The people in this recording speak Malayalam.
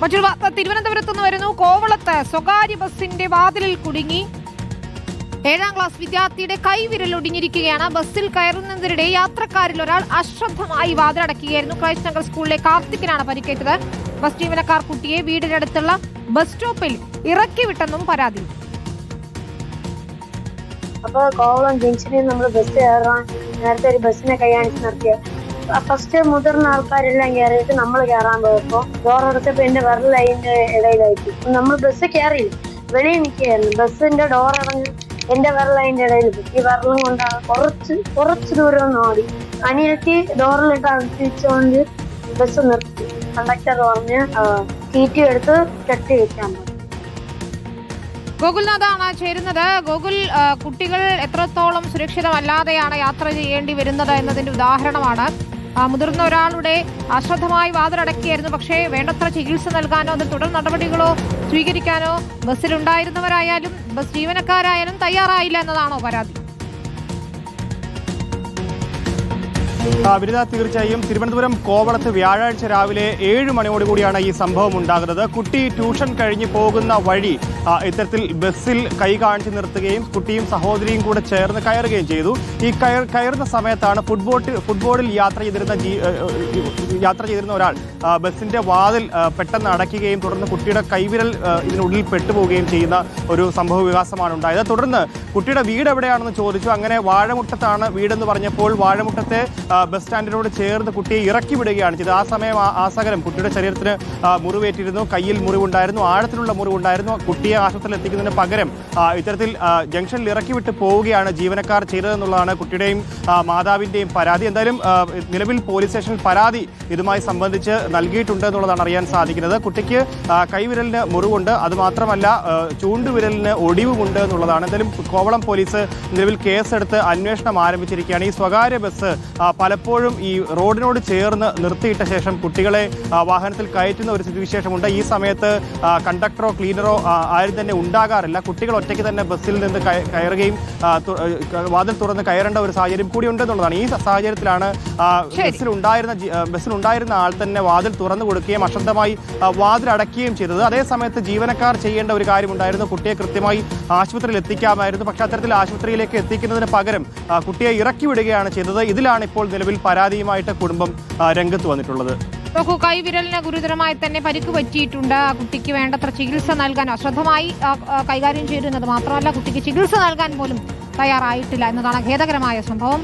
മറ്റൊരു വാർത്ത. തിരുവനന്തപുരത്ത് നിന്ന് വരുന്നു കോവളത്ത് സ്വകാര്യ ബസിന്റെ വാതിലിൽ കുടുങ്ങി ഏഴാം ക്ലാസ് വിദ്യാർത്ഥിയുടെ കൈവിരൽ ഒടിഞ്ഞിരിക്കുകയാണ്. ബസ്സിൽ കയറുന്നതിനിടെ യാത്രക്കാരിൽ ഒരാൾ അശ്രദ്ധമായി വാതിലടക്കുകയായിരുന്നു. ക്രൈസ്റ്റ് നഗർ സ്കൂളിലെ കാർത്തിക്കിനാണ് പരിക്കേറ്റത്. ബസ് ജീവനക്കാർ കുട്ടിയെ വീടിനടുത്തുള്ള ബസ് സ്റ്റോപ്പിൽ ഇറക്കി വിട്ടെന്നും പരാതി. അപ്പൊ കോവളം ജംഗ്ഷനിൽ നമ്മൾ ബസ് കയറാൻ നേരത്തെ ഒരു ബസ്സിനെ കൈയാണിച്ച് നടത്തിയ ഫസ്റ്റ് മുതിർന്ന ആൾക്കാരെല്ലാം കയറിയിട്ട് നമ്മൾ കയറാൻ പോയപ്പോ ഡോർ അടച്ചപ്പോ എന്റെ വിരൽ അതിന്റെ ഇടയിലായിട്ട്. നമ്മൾ ബസ് കയറിയില്ല വെളിയിൽ നിൽക്കുകയായിരുന്നു. ബസ്സിന്റെ ഡോർ ഇറങ്ങി എന്റെ വിരൽ അതിന്റെ ഇടയിൽ. ഈ വിരലും കൊണ്ടാണ് കുറച്ച് കുറച്ച് ദൂരം ഒന്ന് ഓടി അനിയത്തി ഡോറിലിട്ട് അകത്തിച്ചുകൊണ്ട് ബസ് നിർത്തി. കണ്ടക്ടർ പറഞ്ഞ് സീറ്റ് എടുത്ത് കെട്ടി വെക്കാൻ ഗോകുൽനാഥാണ് ചേരുന്നത്. ഗോകുൽ കുട്ടികൾ എത്രത്തോളം സുരക്ഷിതമല്ലാതെയാണ് യാത്ര ചെയ്യേണ്ടി വരുന്നത് എന്നതിന്റെ ഉദാഹരണമാണ്. മുതിർന്ന ഒരാളുടെ അശ്രദ്ധമായി വാതിലടക്കിയായിരുന്നു. പക്ഷേ വേണ്ടത്ര ചികിത്സ നൽകാനോ അത് തുടർ നടപടികളോ സ്വീകരിക്കാനോ ബസ്സിലുണ്ടായിരുന്നവരായാലും ബസ് ജീവനക്കാരായാലും തയ്യാറായില്ല എന്നതാണോ പരാതി? ബിരുദ തീർച്ചയായും തിരുവനന്തപുരം കോവളത്ത് വ്യാഴാഴ്ച രാവിലെ ഏഴ് മണിയോടുകൂടിയാണ് ഈ സംഭവം ഉണ്ടാകുന്നത്. കുട്ടി ട്യൂഷൻ കഴിഞ്ഞ് പോകുന്ന വഴി ഇത്തരത്തിൽ ബസ്സിൽ കൈ കാണിച്ച് നിർത്തുകയും കുട്ടിയും സഹോദരിയും കൂടെ ചേർന്ന് കയറുകയും ചെയ്തു. ഈ കയർ കയറുന്ന സമയത്താണ് ഫുട്ബോട്ട് ഫുട്ബോളിൽ യാത്ര ചെയ്തിരുന്ന യാത്ര ചെയ്തിരുന്ന ഒരാൾ ബസ്സിന്റെ വാതിൽ പെട്ടെന്ന് അടയ്ക്കുകയും തുടർന്ന് കുട്ടിയുടെ കൈവിരൽ ഇതിനുള്ളിൽ പെട്ടുപോവുകയും ചെയ്യുന്ന ഒരു സംഭവ വികാസമാണ് ഉണ്ടായത്. തുടർന്ന് കുട്ടിയുടെ വീട് എവിടെയാണെന്ന് ചോദിച്ചു. അങ്ങനെ വാഴമുട്ടത്താണ് വീടെന്ന് പറഞ്ഞപ്പോൾ വാഴമുട്ടത്തെ ബസ് സ്റ്റാൻഡിനോട് ചേർന്ന് കുട്ടിയെ ഇറക്കി വിടുകയാണ് ചെയ്തത്. ആ സമയം ആ- ആ കുട്ടിയുടെ ശരീരത്തിന് മുറിവേറ്റിരുന്നു. കയ്യിൽ മുറിവുണ്ടായിരുന്നു ആഴത്തിലുള്ള മുറിവുണ്ടായിരുന്നു. കുട്ടിയെ ആശുപത്രിയിൽ എത്തിക്കുന്നതിന് പകരം ഇത്തരത്തിൽ ജംഗ്ഷനിൽ ഇറക്കി വിട്ട് പോവുകയാണ് ജീവനക്കാർ ചെയ്തതെന്നുള്ളതാണ് കുട്ടിയുടെയും മാതാവിന്റെയും പരാതി. എന്തായാലും നിലവിൽ പോലീസ് സ്റ്റേഷനിൽ പരാതി ഇതുമായി സംബന്ധിച്ച് നൽകിയിട്ടുണ്ട് എന്നുള്ളതാണ് അറിയാൻ സാധിക്കുന്നത്. കുട്ടിക്ക് കൈവിരലിന് മുറിവുണ്ട്. അതുമാത്രമല്ല ചൂണ്ടുവിരലിന് ഒടിവുമുണ്ട് എന്നുള്ളതാണ്. എന്തായാലും കോവളം പോലീസ് നിലവിൽ കേസെടുത്ത് അന്വേഷണം ആരംഭിച്ചിരിക്കുകയാണ്. ഈ സ്വകാര്യ ബസ് പലപ്പോഴും ഈ റോഡിനോട് ചേർന്ന് നിർത്തിയിട്ട ശേഷം കുട്ടികളെ വാഹനത്തിൽ കയറ്റുന്ന ഒരു സ്ഥിതിവിശേഷമുണ്ട്. ഈ സമയത്ത് കണ്ടക്ടറോ ക്ലീനറോ ആരും തന്നെ ഉണ്ടാകാറില്ല. കുട്ടികൾ ഒറ്റയ്ക്ക് തന്നെ ബസ്സിൽ നിന്ന് കയ- കയറുകയും വാതിൽ തുറന്ന് കയറേണ്ട ഒരു സാഹചര്യം കൂടി ഉണ്ടെന്നുള്ളതാണ്. ഈ സാഹചര്യത്തിലാണ് ബസ്സിൽ ഉണ്ടായിരുന്ന ബസ്സിൽ ഉണ്ടായിരുന്ന ബസ്സിലുണ്ടായിരുന്ന ആൾ തന്നെ വാതിൽ തുറന്നു കൊടുക്കുകയും അശ്രദ്ധമായി വാതിൽ അടയ്ക്കുകയും ചെയ്തത്. അതേ സമയത്ത് ജീവനക്കാർ ചെയ്യേണ്ട ഒരു കാര്യമുണ്ടായിരുന്നു. കുട്ടിയെ കൃത്യമായി ആശുപത്രിയിൽ എത്തിക്കാമായിരുന്നു. പക്ഷേ അത്തരത്തിൽ ആശുപത്രിയിലേക്ക് എത്തിക്കുന്നതിന് പകരം കുട്ടിയെ ഇറക്കി വിടുകയാണ് ചെയ്തത്. ഇതിലാണ് ഇപ്പോൾ നിലവിൽ പരാതിയുമായിട്ട് കുടുംബം രംഗത്ത് വന്നിട്ടുള്ളത്. നോക്കൂ കൈവിരലിന് ഗുരുതരമായി തന്നെ പരിക്ക് പറ്റിയിട്ടുണ്ട്. ആ കുട്ടിക്ക് വേണ്ടത്ര ചികിത്സ നൽകാൻ അശ്രദ്ധമായി കൈകാര്യം ചെയ്തിരുന്നത് മാത്രമല്ല കുട്ടിക്ക് ചികിത്സ നൽകാൻ പോലും തയ്യാറായിട്ടില്ല എന്നതാണ് ഖേദകരമായ സംഭവം.